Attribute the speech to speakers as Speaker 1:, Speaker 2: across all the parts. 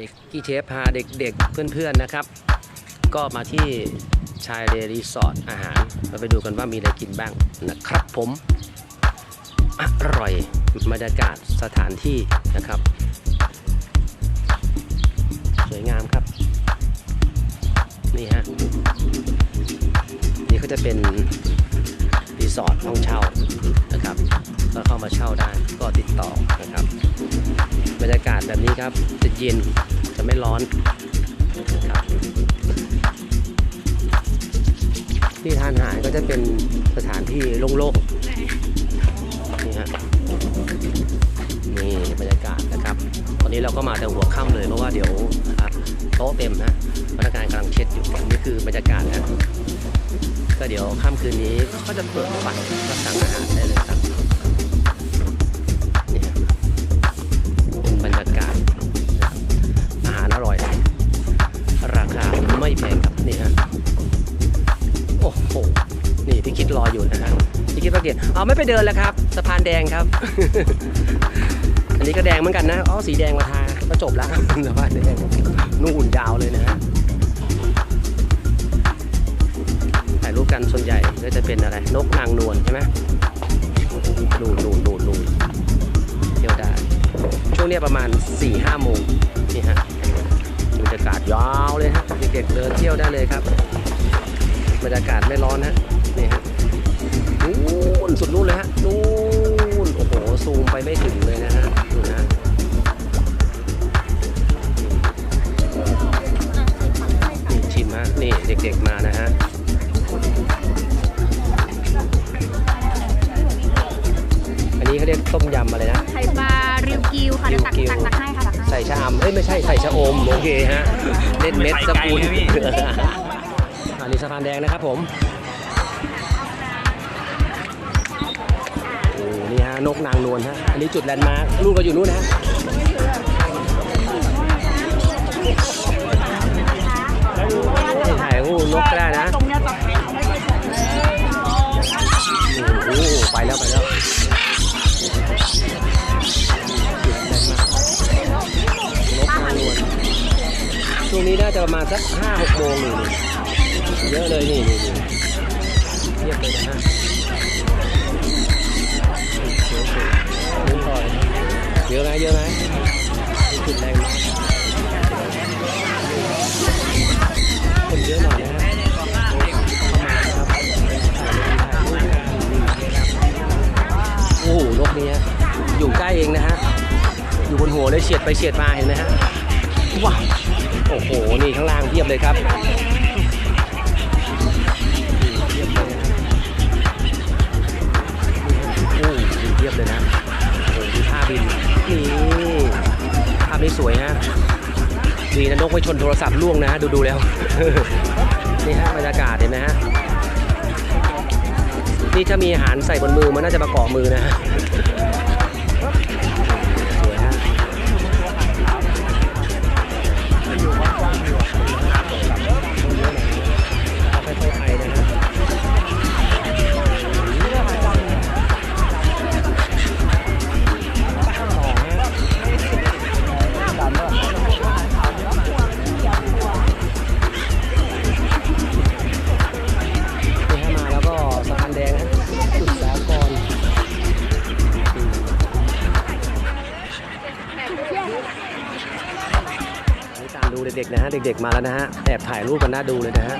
Speaker 1: เอกกี้เชฟพาเด็กๆเพื่อนๆนะครับ ก็มาที่ชายเรรีสอร์ทอาหารเราไปดูกันว่ามีอะไรกินบ้างนะครับผม อร่อยบรรยากาศสถานที่นะครับ สวยงามครับ นี่ฮะ นี่ก็จะเป็นรีสอร์ทห้องเช่านะครับ ก็เข้ามาเช่าได้ก็ติดต่อนะครับ บรรยากาศแบบนี้ครับจะเย็นจะไม่ร้อนครับที่ทานอาหารก็จะเป็นสถานที่โล่งๆนี่ฮะนี่บรรยากาศนะครับ ตอนนี้เราก็มาแต่หัวค่ำเลยเพราะว่าเดี๋ยวโต๊ะเต็มนะพนักงานกำลังเช็ดอยู่นี่คือบรรยากาศนะก็เดี๋ยวค่ำคืนนี้ก็จะเปิดบัตรก็สั่งอาหารได้เลย เอาไม่ไปเดินแล้วครับ สะพานแดงครับ อันนี้ก็แดงเหมือนกันนะอ๋อสีแดงมาทาก็จบแล้วสะพานแดงนู่นยาวเลยนะถ่ายรูปกันส่วนใหญ่ก็จะเป็นอะไร นกนางนวลใช่ไหมนูนนูนนูนนูนเที่ยวได้ช่วงนี้ประมาณ4ี่ห้าโมงนี่ฮะบรรยากาศยาวเลยฮะเด็กๆเดินเที่ยวได้เลยครับ บรรยากาศไม่ร้อนฮะนี่ฮะ นู่นสุดนู่นเลยฮะนู่นโอ้โหซูมไปไม่ถึงเลยนะฮะดูนะนี่ชิมฮะนี่เด็กๆมานะฮะอันนี้เขาเรียกต้มยำอะไรนะ
Speaker 2: ไข่ปลาริวกิวค่ะเดี๋ยวตัก
Speaker 1: ริวกิว
Speaker 2: ตักตักให้ค่ะตักให้
Speaker 1: ใส่ชะอำเอ้ยไม่ใช่ใส่ชะอมโอเคฮะเล่นเม็ดสกุล
Speaker 3: ใส่ไก่นะพี่
Speaker 1: อันนี้สะพานแดงนะครับผม นี่ฮะนกนางนวลฮะ อันนี้จุดแลนด์มาร์คลูกก็อยู่นู่นนะฮะนี่ถ่ายรูปนกก็ได้นะ
Speaker 2: ตรงเนี้ยตัก
Speaker 1: โอ้โหไปแล้วไปแล้วนกนางนวลช่วงนี้น่าจะประมาณสักห้าหกโมงนี่เยอะเลยนี่นี่เรียบเลยนะฮะ ฉียดไปเฉียดมาเห็นไหมฮะว้าวโอ้โห นี่ข้างล่างเพียบเลยครับนี่เพียบเลยนะโอ้มีเพียบเลยนะโอ้โหดูท่าบิน นี่ภาพนี้สวยฮะ ดีนะนกไม่ชนโทรศัพท์ล่วงนะ ดูดูแล้ว นี่ฮะบรรยากาศเห็นไหมฮะ นี่ถ้ามีอาหารใส่บนมือมันน่าจะมาเกาะมือนะฮะ เด็กๆนะฮะเด็กๆมาแล้วนะฮะแอบถ่ายรูปกันน่าดูเลยนะฮะ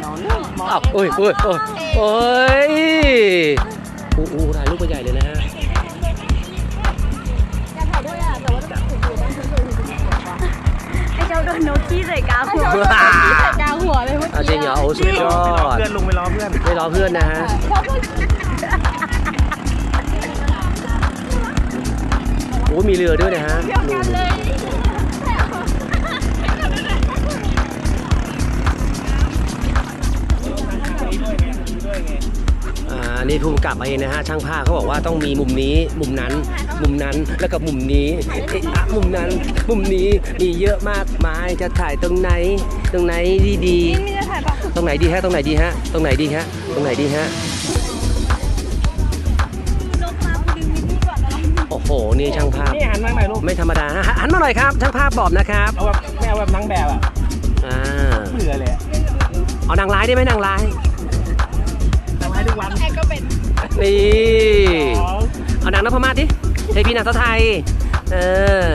Speaker 1: อ้าวโอ้ยโอ้ยโอ้ยโอ้ยอู้อู้ถ่ายรูปกันใหญ่เลยนะฮะ
Speaker 2: จะถ่ายด้วยอะแต่ว่าต้องถูกถูกต้องถูกถูกไอ้เจ้าโดนนกขี้ใส่กาหัวขี้ใส่กาหัวเลยเมื่อ
Speaker 1: เอา
Speaker 2: กี้
Speaker 1: จริงเหรอโอ้สุดยอด
Speaker 3: เพื่อนลุงไปรอเพื่อน
Speaker 1: ไม่รอเพื่อนนะฮะ
Speaker 2: เพราะเมื่อกี้
Speaker 1: โอ้มีเรือด้วยนะฮะ
Speaker 2: เดียวกันเลย
Speaker 1: นี่ภูมิกับมาเองนะฮะช่างภาพเขาบอกว่าต้องมีมุมนี้มุมนั้น มุมนั้นแล้วก็มุมนี้อ๊ะมุมนั้น มุมนี้มีเยอะมากมายจะถ่ายตรงไหน ตรงไหนดีดีตรงไหนดีฮะตรงไหนดีฮะตรงไหนดีฮะตรงไหนดีฮะโอ้โหนี่ช่างภาพ
Speaker 3: นี่หันมาหน่ลูก
Speaker 1: ไม่ธรรมดาหันมาหน่อยครับช่างภาพบอบนะครับ
Speaker 3: เอาแบบไม่เอาแบบนางแบบอะ
Speaker 1: อ่า
Speaker 3: เหบื่อเลย
Speaker 1: เอานางร้ายได้ไหมนางร้าย
Speaker 3: นี่
Speaker 2: เอา
Speaker 1: นางนพมาดิใเทพี่นางสาวไทย เออ